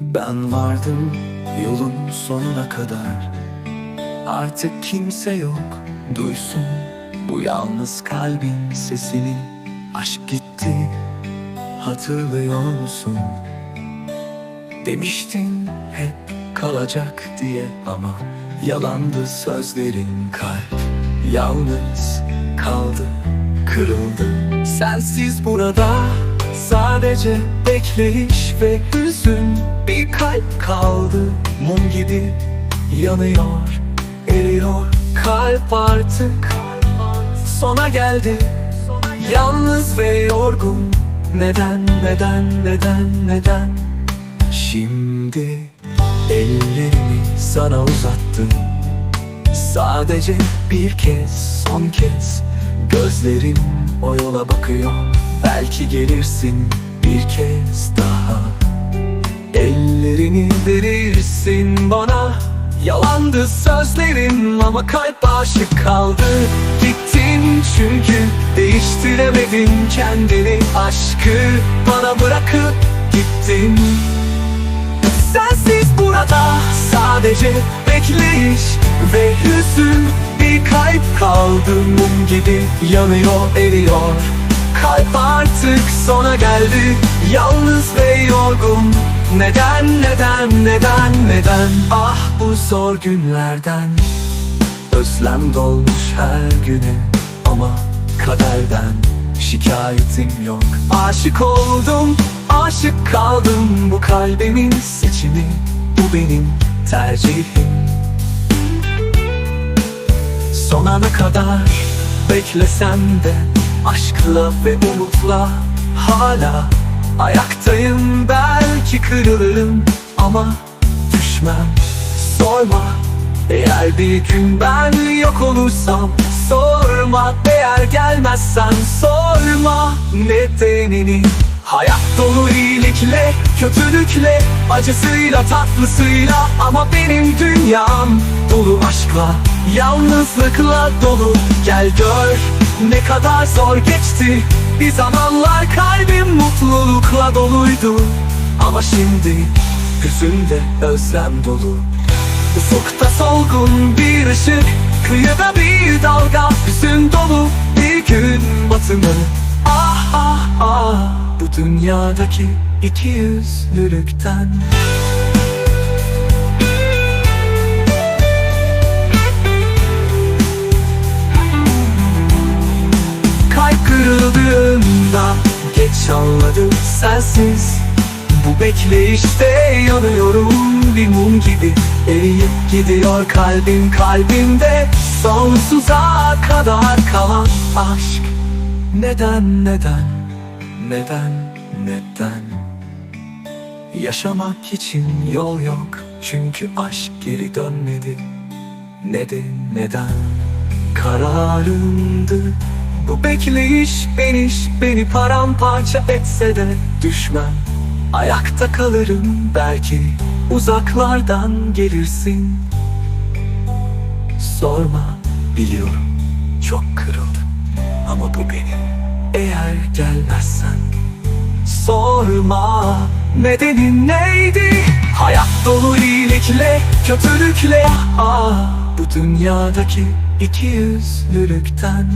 Ben vardım yolun sonuna kadar. Artık kimse yok duysun Bu yalnız kalbin sesini. Aşk gitti hatırlıyor musun? Demiştin hep kalacak diye ama Yalandı sözlerin kalp. Yalnız kaldı kırıldı. Sensiz burada sadece bekleyiş ve hüzün. Bir kalp kaldı mum gibi yanıyor eriyor. Kalp artık sona geldi. Yalnız ve yorgun. Neden neden neden neden? Şimdi ellerimi sana uzattım. Sadece bir kez son kez. Gözlerim o yola bakıyor Belki gelirsin bir kez daha. Ellerini verirsin bana. Yalandı sözlerin ama kalp aşık kaldı. Gittin çünkü değiştiremedin kendini Aşkı bana bırakıp gittin. Sensiz burada sadece bekleyiş ve hüzün. Bir kalp kaldı mum gibi yanıyor eriyor Kalp artık sona geldi. Yalnız ve yorgun. Neden neden neden neden? Ah bu zor günlerden. Özlem dolmuş her güne Ama kaderden şikayetim yok. Aşık oldum, aşık kaldım. Bu kalbimin seçimi Bu benim tercihim. Son ana kadar beklesem de Aşkla ve umutla hala Ayaktayım. Belki kırılırım ama düşmem. Sorma eğer bir gün ben yok olursam. Sorma eğer gelmezsen sorma nedenini Hayat dolu iyilikle, kötülükle, acısıyla, tatlısıyla. Ama benim dünyam dolu aşkla, yalnızlıkla dolu. Gel gör ne kadar zor geçti. Bir zamanlar kalbim mutlulukla doluydu. Ama şimdi hüzünde özlem dolu. Ufukta solgun bir ışık Kıyıda bir dalga. Hüzün dolu bir gün batımı. Ah ah ah. Bu dünyadaki iki yüzlülükten sensiz. Bu bekleyişte yanıyorum bir mum gibi. Eriyip gidiyor kalbim kalbimde Sonsuza kadar kalan aşk. Neden neden neden neden? Yaşamak için yol yok Çünkü aşk geri dönmedi. Neden neden? Kararımdı Bu bekleyiş beniş Beni paramparça etse de düşmem. Ayakta kalırım belki Uzaklardan gelirsin. Sorma biliyorum Çok kırıldım Ama bu benim. Eğer gelmezsen Sorma Nedenin neydi? Hayat dolu iyilikle Kötülükle ah, Bu dünyadaki iki yüzlülükten